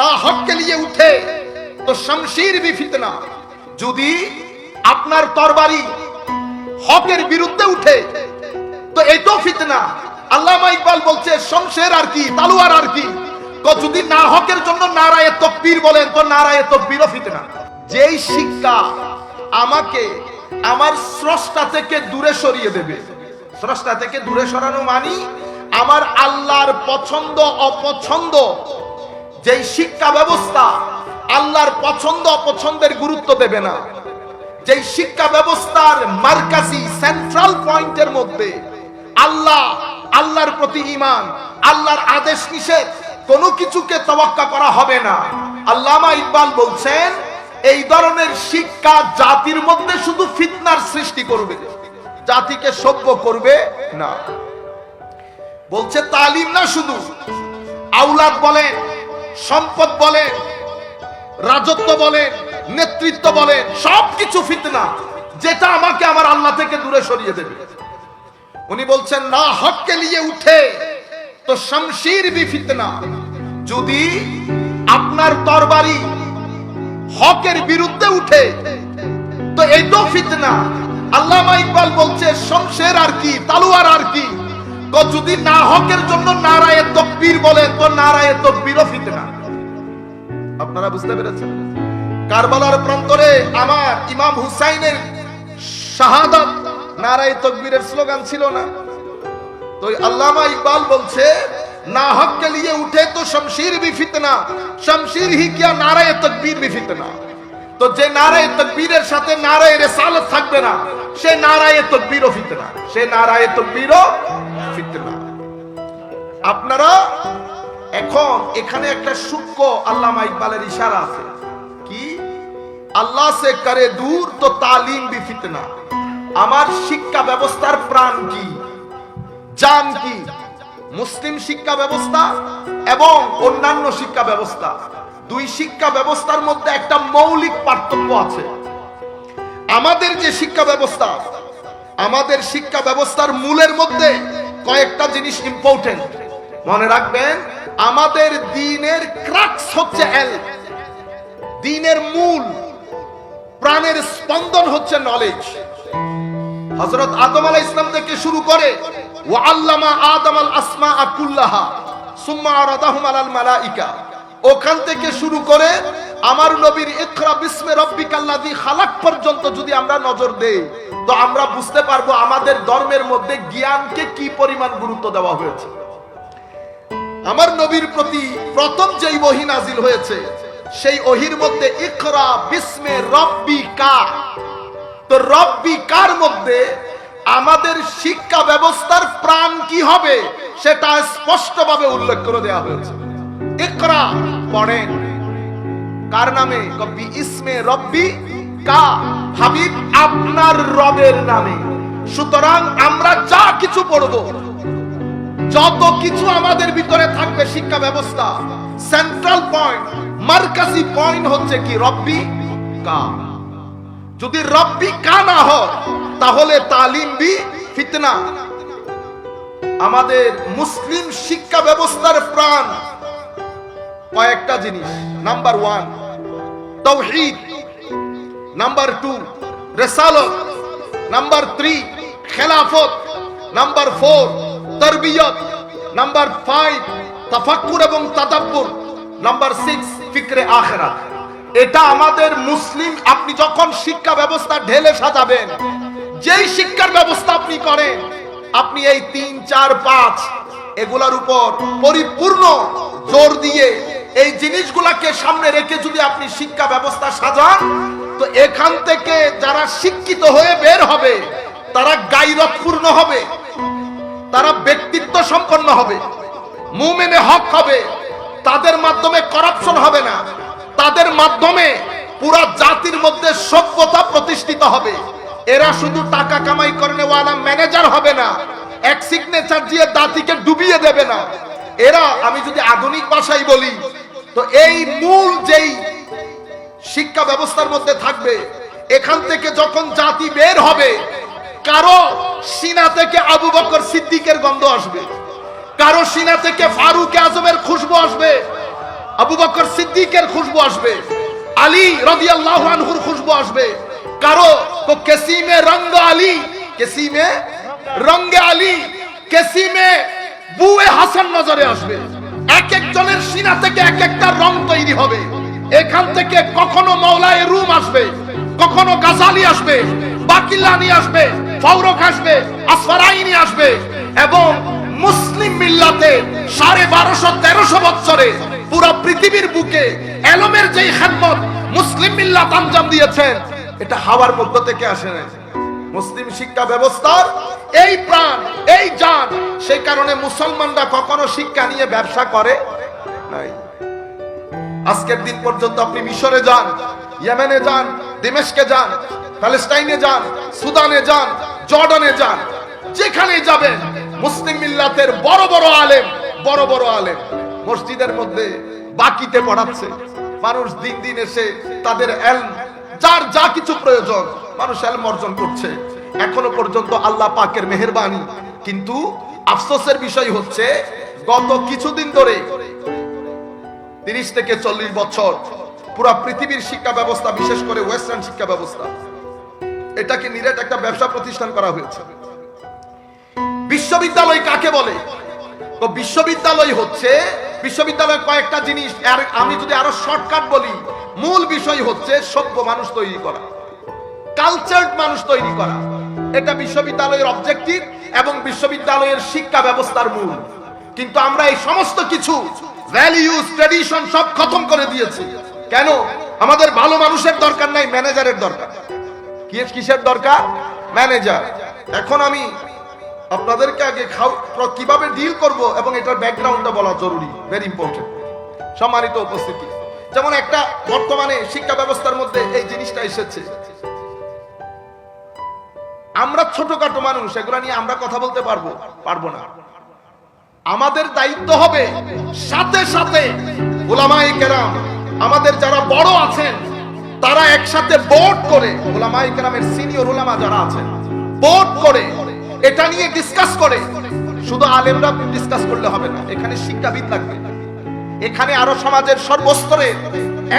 না হককে নিয়ে উঠে, তো শমশির বি ফিতনা। যদি আপনার তরবারি হকের বিরুদ্ধে উঠে, তো এটাও ফিতনা। আল্লামা ইকবাল বলছে, শমশের আর কি, তালুয়ার আর কি? তো যদি না হকের জন্য নারায়ে তকবীর বলেন, তো নারায়ে তকবীরও ফিতনা। যেই শিক্ষা আমাকে আমার স্রষ্টা থেকে দূরে সরিয়ে দেবে। স্রষ্টা থেকে দূরে সরানো মানি আমার আল্লাহর পছন্দ, অপছন্দ যেই শিক্ষা ব্যবস্থা আল্লাহর পছন্দ অপছন্দের গুরুত্ব দেবে না, যেই শিক্ষা ব্যবস্থার মার্কাজি সেন্ট্রাল পয়েন্টের মধ্যে আল্লাহ, আল্লাহর প্রতি ইমান আল্লাহর আদেশ নিষেধ, কোনো কিছুকে তওয়াক্কা করা হবে না। আল্লামা ইকবাল বলছেন, এই ধরনের শিক্ষা জাতির মধ্যে শুধু ফিতনার সৃষ্টি করবে, জাতিকে সভ্য করবে না। বলছে তালিম না শুধু আউলাদ বলেন সম্পদ বলেন রাজত্ব বলেন নেতৃত্ব বলেন সবকিছু ফিতনা যেটা আমাকে আমার আল্লাহ থেকে দূরে সরিয়ে দেবে। উনি বলছেন, না, হককে নিয়ে উঠে তো শমশির বি ফিতনা। যদি আপনার তরবারি হকের বিরুদ্ধে উঠে, তো এইটাও ফিতনা। আল্লামা ইকবাল বলছে, শমশের আর কি, তালুয়ার আর কি? তো যদি না হকের জন্য নারায়ের তকবীর বলে তো নারায়ের তকবীরও ফিতনা। আপনারা বুঝতে পেরেছেন? কারবালার প্রান্তরে আমার ইমাম হুসাইনের শাহাদাত নারায় তকবীরের স্লোগান ছিল না। তো আল্লামা ইকবাল বলছে, না হক কে লিয়ে উঠে তো শমশির ভি ফিতনা, শমশির হি কিয়া নারায় তকবীর ভি ফিতনা। তো যে নারায় তকবীরের সাথে নারায় রেসালত থাকবে না, সে নারায় তকবীরও ফিতনা, সে নারায় তকবীরও ফিতনা আপনারা এখন এখানে একটা সূক্ষ্ম আল্লামা ইকবালের ইশারা আছে। কি? আল্লাহ সে করে দূর তো তালিম বি ফিতনা। আমার শিক্ষা ব্যবস্থার প্রাণ কি? জান কি? মুসলিম শিক্ষা ব্যবস্থা এবং অন্যান্য শিক্ষা ব্যবস্থা। দুই শিক্ষা ব্যবস্থার মধ্যে একটা মৌলিক পার্থক্য আছে। আমাদের যে শিক্ষা ব্যবস্থা, আমাদের শিক্ষা ব্যবস্থার মূলের মধ্যে কয়েকটা জিনিস ইম্পর্টেন্ট মনে রাখবেন, আমাদের দিনের ক্রাক্স হচ্ছে এল দিনের মূল, প্রাণের স্পন্দন হচ্ছে নলেজ হজরত আদম আলাহ ইসলাম থেকে শুরু করে ও আল্লামা আদম আল আসমা আকুল্লাহা সুম্মা আরাদাহুম আলাল মালাইকা। ওখান থেকে শুরু করে আমার নবীর ইকরা বিসমে রব্বিকাল্লাযী খালাক পর্যন্ত যদি আমরা নজর দেই, তো আমরা বুঝতে পারব আমাদের ধর্মের মধ্যে জ্ঞানকে কি পরিমাণ গুরুত্ব দেওয়া হয়েছে। আমার নবীর প্রতি প্রথম যেই ওহী নাজিল হয়েছে, সেই ওহির মধ্যে ইকরা বিসমে রব্বিকা। তো রব্বি কার মধ্যে আমাদের শিক্ষা ব্যবস্থার প্রাণ কি হবে, সেটা স্পষ্টভাবে উল্লেখ করে দেওয়া হয়েছে। ইকরা পড়েন। কার নামে কবি ইসমে রব্বি কা হাবিব আপনার রবের নামে। সুতরাং আমরা যা কিছু পড়ব, যত কিছু আমাদের ভিতরে থাকবে শিক্ষা ব্যবস্থা সেন্ট্রাল পয়েন্ট মার্কাসি পয়েন্ট হচ্ছে কি রব্বি কা। যদি রব্বি কা না হয়, তাহলে তালিম বি ফিতনা। আমাদের মুসলিম শিক্ষা ব্যবস্থার প্রাণ কয়েকটা জিনিস। নাম্বার ওয়ান তৌহিদ। নাম্বার টু, রেসালত। নাম্বার থ্রি, খেলাফত। নাম্বার ফোর, তরবিয়ত। নাম্বার ফাইভ, তাফাক্কুর এবং তাদাব্বুর। নাম্বার সিক্স, ফিকরে আখেরাত। এটা আমাদের মুসলিম, আপনি যখন শিক্ষা ব্যবস্থা ঢেলে সাজাবেন, যেই শিক্ষার ব্যবস্থা আপনি করেন, আপনি এই তিন, চার, পাঁচ, এগুলার উপর পরিপূর্ণ জোর দিয়ে এই জিনিসগুলাকে সামনে রেখে যদি আপনি শিক্ষা ব্যবস্থা সাজান, তো এখান থেকে যারা শিক্ষিত হয়ে বের হবে, তারা গাইরতপূর্ণ হবে, তারা ব্যক্তিত্ব সম্পন্ন হবে, মুমেনে হক হবে, তাদের মাধ্যমে করাপশন হবে না, তাদের মাধ্যমে পুরা জাতির মধ্যে সভ্যতা প্রতিষ্ঠিত হবে। এরা শুধু টাকা কামাই করে নেওয়ালা ম্যানেজার হবে না, এক সিগনেচার দিয়ে দাঁতিকে ডুবিয়ে দেবে না। এরা, আমি যদি আধুনিক ভাষায় বলি তো এই মূল যেই শিক্ষা ব্যবস্থার মধ্যে থাকবে, এখান থেকে যখন জাতি বের হবে, কারও সিনা থেকে আবু বকর সিদ্দিকের গন্ধ আসবে, কারও সিনা থেকে ফারুক আজমের খুশবু আসবে, আবু বকর সিদ্দিকের খুশবু আসবে, আলী রাদিয়াল্লাহু আনহুর খুশবু আসবে, কারও তো কেসিমে রঙ্গ আলী, কেসিমে রঙ্গে আলী, কেসিমে বুয়ে হাসান নজরে আসবে। এক একজনের সিনা থেকে এক একটা রং তৈরি হবে। এখান থেকে কখনো মৌলায় রুম আসবে, কখনো গাজালি আসবে বাকিল্লানি আসবে ফৌরক আসবে, আসফারাইনি আসবে এবং মুসলিম মিল্লাতে সাড়ে বারোশো, তেরোশো বছরে পুরো পৃথিবীর বুকে এলমের যেই খেদমত মুসলিম মিল্লাত আঞ্জাম দিয়েছেন, এটা হাওয়ার মধ্য থেকে আসে না মুসলিম শিক্ষা ব্যবস্থার এই প্রাণ, এই জান, সেই কারণে মুসলমানরা কখনো শিক্ষা নিয়ে ব্যবসা করে নাই। আজকের দিন পর্যন্ত আপনি মিশরে যান, ইয়েমেনে যান, দিমেশকে যান, প্যালেস্টাইনে যান, সুদানে যান, জর্ডানে যান যেখানে যাবেন, মুসলিম মিল্লাতের বড় বড় আলেম, বড় বড় আলেম মসজিদের মধ্যে বাকিতে পড়াচ্ছে। মানুষ দিন দিন এসে তাদের এলম, যার যা কিছু প্রয়োজন মানুষ এলম অর্জন করছে। এখনও পর্যন্ত আল্লাহ পাকের মেহেরবানি। কিন্তু আফসোসের বিষয় হচ্ছে, গত কিছুদিন ধরে, তিরিশ থেকে চল্লিশ বছর, পুরো পৃথিবীর শিক্ষা ব্যবস্থা, বিশেষ করে ওয়েস্টার্ন শিক্ষা ব্যবস্থা, এটাকে নিরেট একটা ব্যবসা প্রতিষ্ঠান করা হয়েছে। বিশ্ববিদ্যালয় কাকে বলে? তো বিশ্ববিদ্যালয় হচ্ছে বিশ্ববিদ্যালয় কয়েকটা জিনিস আমি যদি আরও শর্টকাট বলি, মূল বিষয় হচ্ছে সভ্য মানুষ তৈরি করা। কালচার্ড মানুষ তৈরি করা। এটা বিশ্ববিদ্যালয়ের অবজেক্টিভ এবং বিশ্ববিদ্যালয়ের শিক্ষা ব্যবস্থার মূল। কিন্তু আমরা এই সমস্ত কিছু ভ্যালিউজ ট্রেডিশন সব খতম করে দিয়েছি। কেন? আমাদের ভালো মানুষের দরকার নাই ম্যানেজারের দরকার। কিসের দরকার? ম্যানেজার এখন আমি আপনাদেরকে আগে খাও কীভাবে ডিল করব এবং এটার ব্যাকগ্রাউন্ডটা বলা জরুরি ভেরি ইম্পর্টেন্ট সম্মানিত উপস্থিতি। যেমন একটা বর্তমানে শিক্ষা ব্যবস্থার মধ্যে এই জিনিসটা এসেছে। আমরা ছোটখাটো মানুষ, এগুলা নিয়ে আমরা কথা বলতে পারব পারব না। আমাদের দায়িত্ব হবে সাথে সাথে ওলামাই কেরাম, আমাদের যারা বড় আছেন, তারা একসাথে বোর্ড করে ওলামাই কেরামের সিনিয়র ওলামা যারা আছেন বোর্ড করে, এটা নিয়ে ডিসকাস করে। শুধু আলেমরা ডিসকাস করলে হবে না, এখানে শিক্ষাবিদ লাগবে। এখানে আরও সমাজের সর্বস্তরে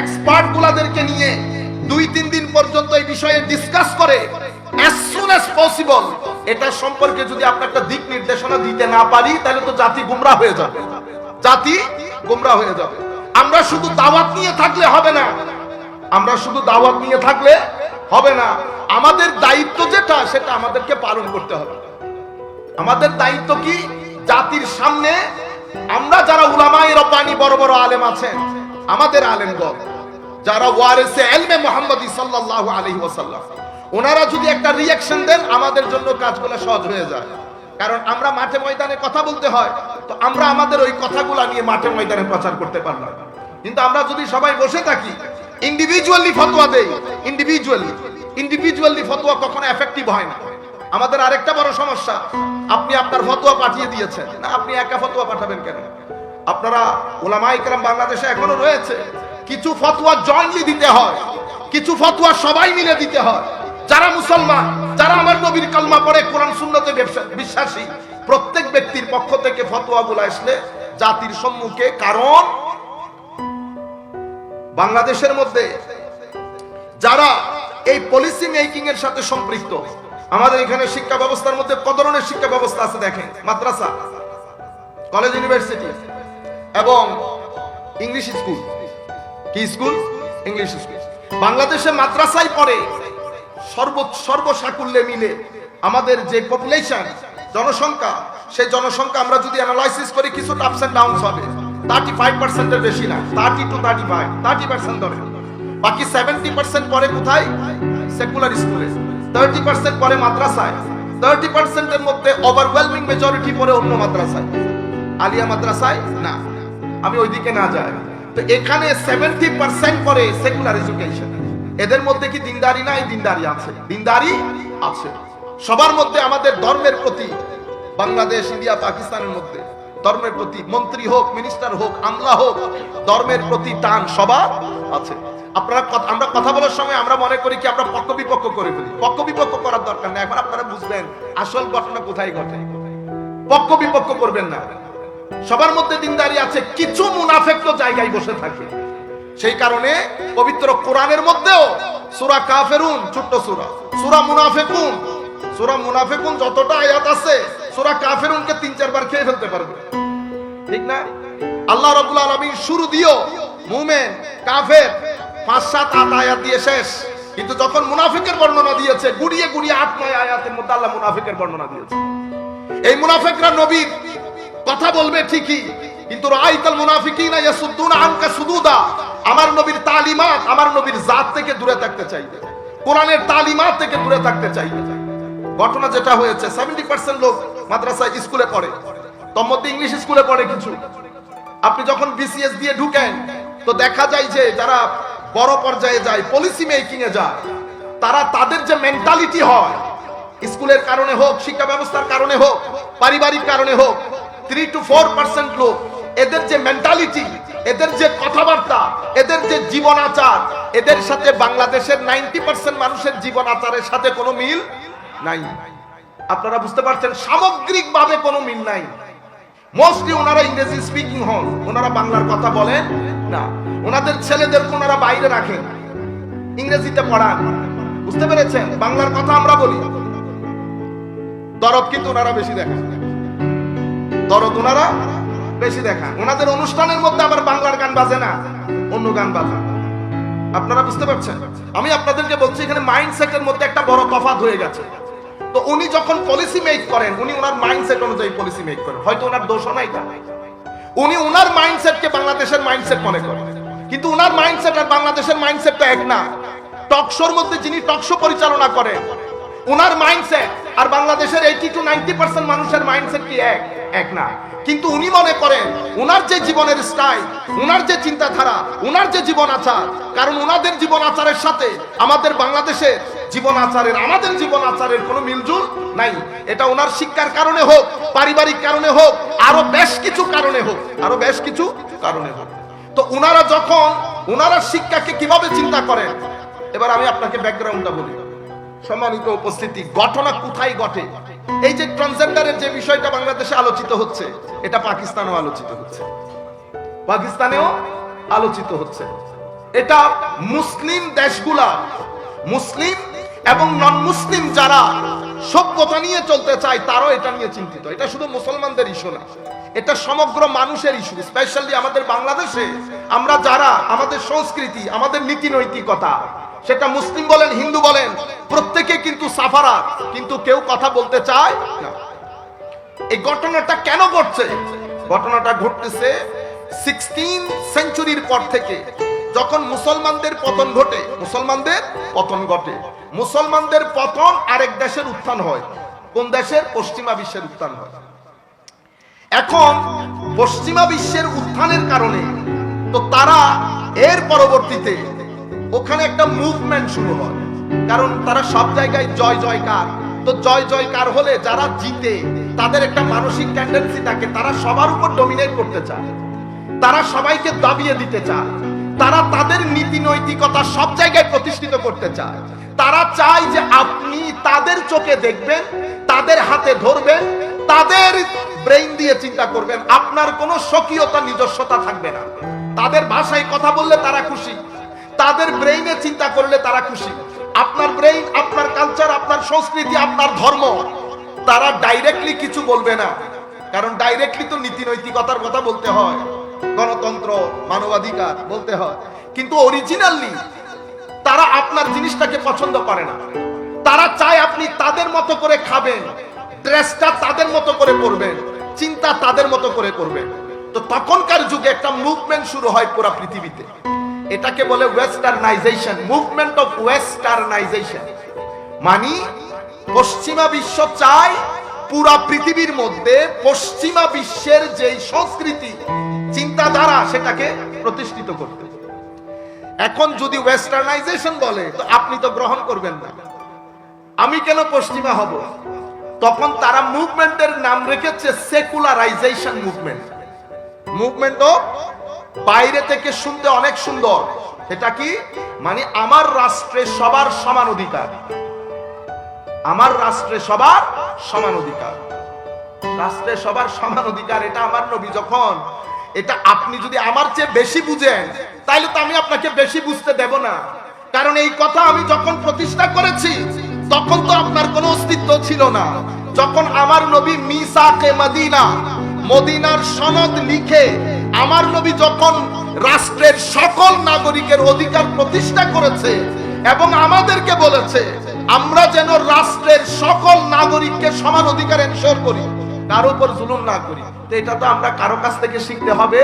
এক্সপার্ট গুলাদেরকে নিয়ে দুই তিন দিন পর্যন্ত এই বিষয়ে ডিসকাস করে as soon as possible, এটা সম্পর্কে যদি আমরা একটা দিক নির্দেশনা দিতে না পারি, তাহলে তো জাতি গুমরা হয়ে যাবে। জাতি গুমরা হয়ে যাবে। আমরা শুধু দাওয়াত নিয়ে থাকলে হবে না। আমরা শুধু দাওয়াত নিয়ে থাকলে হবে না। আমাদের দায়িত্ব যেটা, সেটা আমাদেরকে পালন করতে হবে। আমাদের দায়িত্ব কি? জাতির সামনে আমরা যারা উলামায়ে রব্বানি বড় বড় আলেম আছেন আমাদের আলেমগণ, যারা ওয়ারিসে ইলমে মুহাম্মদি সাল্লাল্লাহু আলাইহি ওনারা যদি একটা রিঅ্যাকশন দেন, আমাদের জন্য কাজগুলো সহজ হয়ে যায়। কারণ আমরা মাঠে ময়দানে কথা বলতে হয়, তো আমরা আমাদের ওই কথাগুলো নিয়ে মাঠে ময়দানে প্রচার করতে পারলাম কিন্তু আমরা যদি সবাই বসে থাকি ইন্ডিভিজুয়ালি ফতোয়া দেই ইন্ডিভিজুয়ালি ইন্ডিভিজুয়ালি ফতোয়া কখনো এফেক্টিভ হয় না। আমাদের আরেকটা বড় সমস্যা, আপনি আপনার ফতোয়া পাঠিয়ে দিয়েছেন। না, আপনি একা ফতোয়া পাঠাবেন কেন? আপনারা ওলামা ইকরাম বাংলাদেশে এখনও রয়েছে। কিছু ফতোয়া জয়েন্টলি দিতে হয়, কিছু ফতোয়া সবাই মিলে দিতে হয়। যারা মুসলমান, যারা আমার নবীর কালমা পড়ে, কোরআন শূন্যতে বিশ্বাসী, প্রত্যেক ব্যক্তির পক্ষ থেকে ফতোয়া গুলো আসলে জাতির সম্মুখে। কারণ বাংলাদেশের মধ্যে যারা এই পলিসি মেকিং এর সাথে সম্পৃক্ত, আমাদের এখানে শিক্ষা ব্যবস্থার মধ্যে কত ধরনের শিক্ষা ব্যবস্থা আছে দেখেন? মাদ্রাসা কলেজ ইউনিভার্সিটি এবং ইংলিশ স্কুল কি স্কুল ইংলিশ স্কুল বাংলাদেশে মাদ্রাসায় পড়ে সর্ব সর্বসাকুল্যে মিলে আমাদের যে পপুলেশন জনসংখ্যা, সেই জনসংখ্যা আমরা যদি অ্যানালাইসিস করি কিছু আপস এন্ড ডাউনস হবে। থার্টি ফাইভ পার্সেন্টের বেশি না thirty two thirty five thirty percent ধরে। বাকি সেভেন্টি পার্সেন্ট পরে কোথায়? সেকুলার স্কুলে থার্টি পার্সেন্ট পরে মাদ্রাসায়। থার্টি পার্সেন্টের মধ্যে ওভারওয়েলমিং মেজরিটি পরে অন্য মাদ্রাসায়। আলিয়া মাদ্রাসায় না। আমি ওইদিকে না যাই। তো এখানে সেভেন্টি পার্সেন্ট পরে সেকুলার এডুকেশন এদের মধ্যে কি দিনদারি নাই? দিনদারি আছে। দিনদারি আছে। সবার মধ্যে আমাদের ধর্মের প্রতি, বাংলাদেশ, ইন্ডিয়া, পাকিস্তানের মধ্যে ধর্মের প্রতি মন্ত্রী হোক মিনিস্টার হোক, আমলা হোক, ধর্মের প্রতি টান সবার আছে। আপনারা আমরা কথা বলার সময় আমরা মনে করি কি আমরা পক্ষ বিপক্ষ করে ফেলি। পক্ষ বিপক্ষ করার দরকার নেই। এখন আপনারা বুঝবেন আসল ঘটনা কোথায় ঘটে। পক্ষ বিপক্ষ করবেন না। সবার মধ্যে দিনদারি আছে। কিছু মুনাফেক তো জায়গায় বসে থাকে। সেই কারণে পবিত্র কোরআনের মধ্যেও সূরা কাফেরুন, ছোট্ট সূরা। সূরা মুনাফিকুন। সূরা মুনাফিকুন যতটা আয়াত আছে, সূরা কাফেরুনকে তিন, চারবার খেয়ে ফেলতে পারবে। ঠিক না? আল্লাহ রাব্বুল আলামিন শুরু দিও মুমিন, কাফের পাঁচ, সাত, আট আয়াত দিয়ে শেষ। কিন্তু যখন মুনাফিকের বর্ণনা দিয়েছে, গুড়িয়ে গুড়িয়ে আট, নয় আয়াতের মধ্যে আল্লাহ মুনাফিকের বর্ণনা দিয়েছে। এই মুনাফিকরা নবীর কথা বলবে ঠিকই কিন্তু রাইতাল মুনাফিকিনা ইয়াসুদ্দুনা আনকা সুদুদা। আমার নবীর তালিমাত আমার নবীর জাত থেকে দূরে থাকতে চাইবে। কোরআনের তালিমাত থেকে দূরে থাকতে চাইবে। ঘটনা যেটা হয়েছে 70% লোক মাদ্রাসায় স্কুলে পড়ে। মধ্যে ইংলিশ স্কুলে পড়ে কিছু। আপনি যখন বিসিএস দিয়ে ঢুকেন, তো দেখা যায় যে যারা বড় পর্যায়ে যায় পলিসি মেকিং এ যায়, তারা তাদের যে মেন্টালিটি হয়, স্কুলের কারণে হোক, শিক্ষা ব্যবস্থার কারণে হোক, পারিবারিক কারণে হোক থ্রি টু ফোর পার্সেন্ট লোক এদের যে মেন্টালিটি এদের যে কথাবার্তা, এদের যে জীবন আচার, এদের সাথে বাংলাদেশের নাইনটি পার্সেন্ট মানুষের জীবন আচারের সাথে কোনো মিল নাই। আপনারা বুঝতে পারছেন সামগ্রিক ভাবে কোনো মিল নাই। মোস্টলি ওনারা ইংরেজি স্পিকিং হন, ওনারা বাংলার কথা বলেন না। ওনাদের ছেলেদেরকে ওনারা বাইরে রাখেন, ইংরেজিতে পড়ান। বুঝতে পেরেছেন? বাংলার কথা আমরা বলি। দরদ কিন্তু ওনারা বেশি দেখেন। দরদ ওনারা বেশি দেখান ওনাদের অনুষ্ঠানের মধ্যে আবার বাংলার গান বাজে না, অন্য গান বাজে। আপনারা বুঝতে পারছেন? আমি আপনাদেরকে বলছি, এখানে মাইন্ডসেটের মধ্যে একটা বড় তফাৎ হয়ে গেছে। তো উনি যখন পলিসি মেক করেন, উনি ওনার মাইন্ডসেট অনুযায়ী পলিসি মেক করেন। হয়তো ওনার দোষ নাই তা উনি ওনার মাইন্ডসেটকে বাংলাদেশের মাইন্ডসেট মনে করেন। কিন্তু ওনার মাইন্ডসেট আর বাংলাদেশের মাইন্ডসেট তো এক না। টকশোর মধ্যে যিনি টকশো পরিচালনা করেন ওনার মাইন্ডসেট আর বাংলাদেশের এইটি টু নাইনটি পার্সেন্ট মানুষের মাইন্ডসেট কি এক? এক না। কিন্তু উনি মনে করেন ওনার যে জীবনের স্টাইল ওনার যে চিন্তাধারা ওনার যে জীবন আচার, কারণ ওনাদের জীবন আচারের সাথে আমাদের বাংলাদেশের জীবন আচারের, আমাদের জীবন আচারের কোনো মিলজুল নাই। এটা ওনার শিক্ষার কারণে হোক, পারিবারিক কারণে হোক, আরও বেশ কিছু কারণে হোক, আরও বেশ কিছু কারণে হোক। তো ওনারা যখন ওনারা শিক্ষাকে কীভাবে চিন্তা করেন? এবার আমি আপনাকে ব্যাকগ্রাউন্ডটা বলি। সম্মানিত উপস্থিতি, ঘটনা কোথায় ঘটে? এই যে ট্রান্সজেন্ডারের যে বিষয়টা বাংলাদেশে আলোচিত হচ্ছে, এটা পাকিস্তানেও আলোচিত হচ্ছে। পাকিস্তানেও আলোচিত হচ্ছে। এটা মুসলিম দেশগুলা, মুসলিম এবং নন মুসলিম যারা সভ্যতা নিয়ে চলতে চায়, তারাও এটা নিয়ে চিন্তিত। এটা শুধু মুসলমানদের ইস্যু না, এটা সমগ্র মানুষের ইস্যু। স্পেশালি আমাদের বাংলাদেশে আমরা যারা, আমাদের সংস্কৃতি, আমাদের নীতি নৈতিকতা সেটা মুসলিম বলেন, হিন্দু বলেন, প্রত্যেকে কিন্তু সাফারা, কিন্তু কেউ কথা বলতে চায় না। এই ঘটনাটা কেন ঘটছে? ঘটনাটা ঘটতেছে সিক্সটিন সেঞ্চুরির পর থেকে, যখন মুসলমানদের পতন ঘটে, মুসলমানদের পতন ঘটে। মুসলমানদের পতন আরেক দেশের উত্থান হয়, কোন দেশের? পশ্চিমা বিশ্বের উত্থান হয়। এখন পশ্চিমা বিশ্বের উত্থানের কারণে, তো তারা এর পরবর্তীতে ওখানে একটা মুভমেন্ট শুরু হয়। কারণ তারা সব জায়গায় জয় জয়কার। তো জয় জয়কার হলে যারা জিতে, তাদের একটা মানসিক টেন্ডেন্সি থাকে, তারা সবার উপর ডমিনেট করতে চায়। তারা সবাইকে দাবিয়ে দিতে চায়। তারা তাদের নীতি নৈতিকতা সব জায়গায় প্রতিষ্ঠিত করতে চায়। তারা চায় যে আপনি তাদের চোখে দেখবেন, তাদের হাতে ধরবেন, তাদের ব্রেইন দিয়ে চিন্তা করবেন। আপনার কোনো স্বকীয়তা, নিজস্বতা থাকবে না। তাদের ভাষায় কথা বললে তারা খুশি। তাদের ব্রেইনে চিন্তা করলে তারা খুশি। আপনার ব্রেইন আপনার কালচার আপনার সংস্কৃতি, আপনার ধর্ম, তারা ডাইরেক্টলি কিছু বলবে না। কারণ ডাইরেক্টলি তো নীতি নৈতিকতার কথা বলতে হয়। গণতন্ত্র, মানবাধিকার বলতে হয়। কিন্তু অরিজিনালি তারা আপনার জিনিসটাকে পছন্দ করে না। তারা চায় আপনি তাদের মতো করে খাবেন ড্রেসটা তাদের মতো করে পরবেন, চিন্তা তাদের মতো করে করবেন। তো তখনকার যুগে একটা মুভমেন্ট শুরু হয় পুরা পৃথিবীতে। এটাকে বলে ওয়েস্টার্নাইজেশন মুভমেন্ট অফ ওয়েস্টার্নাইজেশন মানে পশ্চিমা বিশ্ব চায় পুরা পৃথিবীর মধ্যে পশ্চিমা বিশ্বের যেই সংস্কৃতি, চিন্তাধারা সেটাকে প্রতিষ্ঠিত করতে। এখন যদি ওয়েস্টার্নাইজেশন বলে, তো আপনি তো গ্রহণ করবেন না। আমি কেন পশ্চিমা হব? তখন তারা মুভমেন্টের নাম রেখেছে সেকুলারাইজেশন মুভমেন্ট মুভমেন্ট অফ বাইরে থেকে শুনতে অনেক সুন্দর। এটা কি? মানে আমার রাষ্ট্রে সবার সমান অধিকার। আমার রাষ্ট্রে সবার সমান অধিকার। রাষ্ট্রে সবার সমান অধিকার, এটা আমার নবী যখন, এটা আপনি যদি আমার চেয়ে বেশি বুঝেন, তাইলে তো আমি আপনাকে বেশি বুঝতে দেব না। কারণ এই কথা আমি যখন প্রতিষ্ঠা করেছি, তখন তো আপনার কোনো অস্তিত্ব ছিল না। যখন আমার নবী মিসাকে মদিনা মদিনার সনদ লিখে আমার নবী যখন রাষ্ট্রের সকল নাগরিকের অধিকার প্রতিষ্ঠা করেছে এবং আমাদেরকে বলেছে, আমরা যেন রাষ্ট্রের সকল নাগরিককে সমান অধিকার এনশোর করি কারও উপর জুলুম না করি। তো এটা তো আমরা কারও কাছ থেকে শিখতে হবে?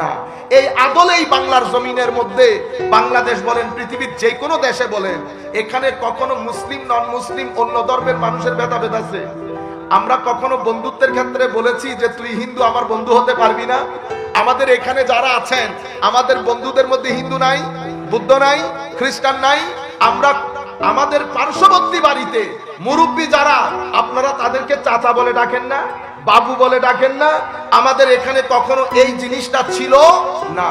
না। এই আদলে এই বাংলার জমিনের মধ্যে, বাংলাদেশ বলেন, পৃথিবীর যে কোনো দেশে বলেন, এখানে কখনো মুসলিম নন মুসলিম অন্য ধর্মের মানুষের ভেদাভেদ আছে। আমরা কখনো বন্ধুত্বের ক্ষেত্রে বলেছি যে তুই হিন্দু, আমার বন্ধু হতে পারবি না। আমাদের এখানে যারা আছেন, আমাদের বন্ধুদের মধ্যে হিন্দু নাই, বুদ্ধ নাই, খ্রিস্টান নাই, আমরা আমাদের পার্শ্ববর্তী বাড়িতে মুরব্বী যারা, আপনারা তাদেরকে চাচা বলে ডাকেন না, বাবু বলে ডাকেন না। আমাদের এখানে কখনো এই জিনিসটা ছিল না।